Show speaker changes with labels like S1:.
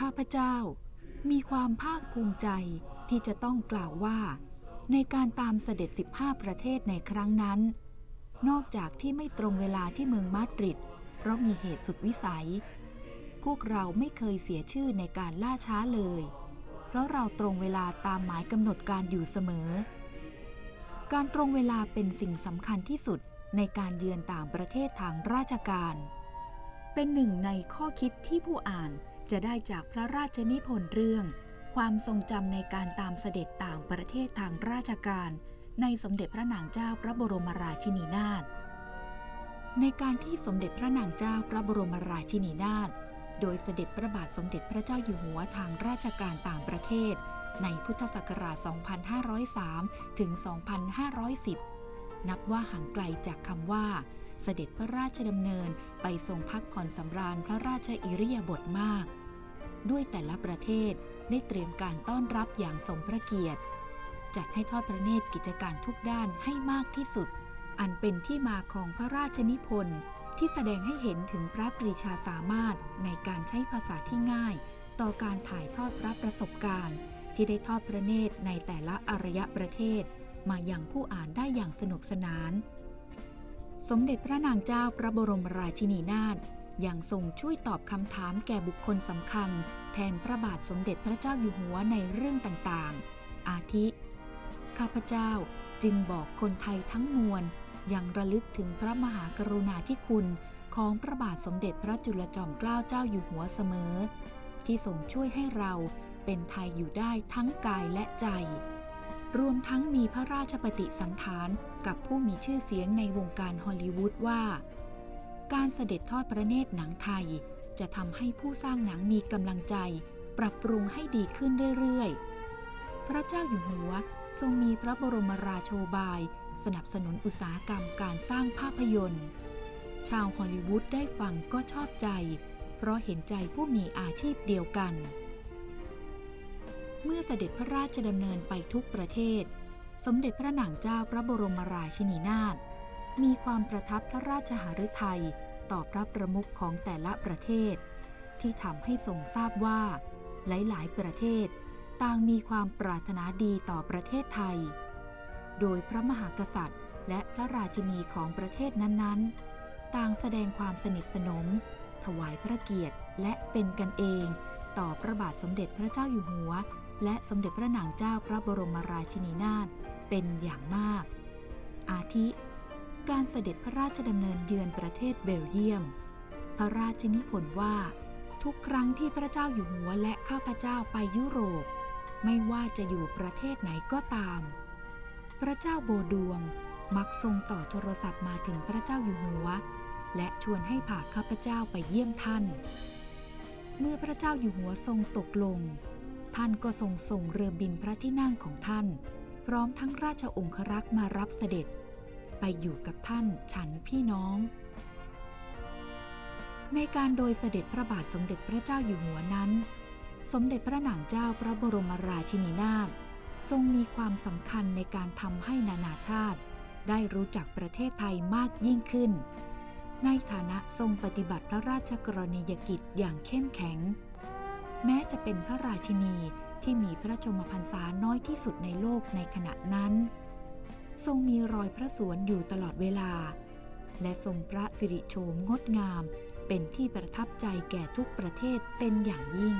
S1: ข้าพเจ้ามีความภาคภูมิใจที่จะต้องกล่าวว่า ในการตามเสด็จ 15 ประเทศในครั้งนั้น นอกจากที่ไม่ตรงเวลาที่เมืองมาดริด เพราะมีเหตุสุดวิสัย พวกเราไม่เคยเสียชื่อในการล่าช้าเลย เพราะเราตรงเวลาตามหมายกำหนดการอยู่เสมอ การตรงเวลาเป็นสิ่งสำคัญที่สุดในการเยือนต่างประเทศทางราชการ เป็นหนึ่งในข้อคิดที่ผู้อ่าน จะได้จากพระราชนิพนธ์เรื่อง ความทรงจำในการตามเสด็จต่างประเทศทางราชการ ในสมเด็จพระนางเจ้าพระบรมราชินีนาถในการที่สมเด็จพระนางเจ้าพระบรมราชินีนาถโดยเสด็จพระบาทสมเด็จพระเจ้าอยู่หัวทางราชการต่างประเทศ ในพุทธศักราช 2503 ถึง 2510 นับว่าห่างไกลจากคำว่า เสด็จพระราชดำเนินไปทรงพักผ่อนสำราญพระราชอิริยาบถมาก ด้วยแต่ละประเทศได้เตรียมการต้อนรับอย่างสมพระเกียรติ จัดให้ทอดพระเนตรกิจการทุกด้านให้มากที่สุด อันเป็นที่มาของพระราชนิพนธ์ที่แสดงให้เห็นถึงพระปรีชาสามารถในการใช้ภาษาที่ง่าย ต่อการถ่ายทอดพระประสบการณ์ ที่ได้ทอดพระเนตรในแต่ละอารยประเทศ มาอย่างผู้อ่านได้อย่างสนุกสนาน สมเด็จพระนางเจ้าพระบรมราชินีนาถยังทรงช่วยตอบคำถามแก่บุคคลสำคัญ แทนพระบาทสมเด็จพระเจ้าอยู่หัวในเรื่องต่างๆ อาทิ ข้าพเจ้าจึงบอกคนไทยทั้งมวลยังระลึกถึงพระมหากรุณาธิคุณของพระบาทสมเด็จพระจุลจอมเกล้าเจ้าอยู่หัวเสมอ ที่ทรงช่วยให้เราเป็นไทยอยู่ได้ทั้งกายและใจ รวมทั้งมีพระราชปฏิสันฐานกับผู้มีชื่อเสียงในวงการฮอลลีวูดว่า การเสด็จทอดพระเนตรหนังไทย จะทำให้ผู้สร้างหนังมีกำลังใจ ปรับปรุงให้ดีขึ้นเรื่อยๆ พระเจ้าอยู่หัวทรงมีพระบรมราโชบาย สนับสนุนอุตสาหกรรมการสร้างภาพยนตร์ ชาวฮอลลีวูดได้ฟังก็ชอบใจ เพราะเห็นใจผู้มีอาชีพเดียวกัน เมื่อเสด็จพระราชดำเนินไปทุกประเทศ สมเด็จพระนางเจ้าพระบรมราชินีนาถมีความประทับพระราชหฤทัยต่อพระประมุขของแต่ละประเทศ ที่ทำให้ทรงทราบว่า หลาย ๆ ประเทศต่างมีความปรารถนาดีต่อประเทศไทย โดยพระมหากษัตริย์ และพระราชินีของประเทศนั้นๆ ต่างแสดงความสนิทสนม ถวายพระเกียรติและเป็นกันเอง ต่อพระบาทสมเด็จพระเจ้าอยู่หัว และสมเด็จพระนางเจ้าพระบรมราชินีนาถเป็นอย่างมาก อาทิ การเสด็จพระราชดำเนินเยือนประเทศเบลเยียม พระราชนิพนธ์ว่า ทุกครั้งที่พระเจ้าอยู่หัวและข้าพเจ้าไปยุโรป ไม่ว่าจะอยู่ประเทศไหนก็ตาม พระเจ้าโบดวงมักทรงต่อโทรศัพท์มาถึงพระเจ้าอยู่หัว และชวนให้พาข้าพเจ้าไปเยี่ยมท่าน เมื่อพระเจ้าอยู่หัวทรงตกลง ท่านก็ทรงส่งเรือบินพระที่นั่งของท่าน พร้อมทั้งราชองครักษ์มารับเสด็จ ไปอยู่กับท่านฉันพี่น้อง ในการโดยเสด็จพระบาทสมเด็จพระเจ้าอยู่หัวนั้น สมเด็จพระนางเจ้าพระบรมราชินีนาถทรงมีความสำคัญในการทำให้นานาชาติ ได้รู้จักประเทศไทยมากยิ่งขึ้น ในฐานะทรงปฏิบัติพระราชกรณียกิจอย่างเข้มแข็ง แม้จะเป็นพระราชินีที่มีพระชมพรรษาน้อยที่สุดในโลกในขณะนั้น ทรงมีรอยพระสวนอยู่ตลอดเวลา และทรงพระสิริโฉมงดงาม เป็นที่ประทับใจแก่ทุกประเทศเป็นอย่างยิ่ง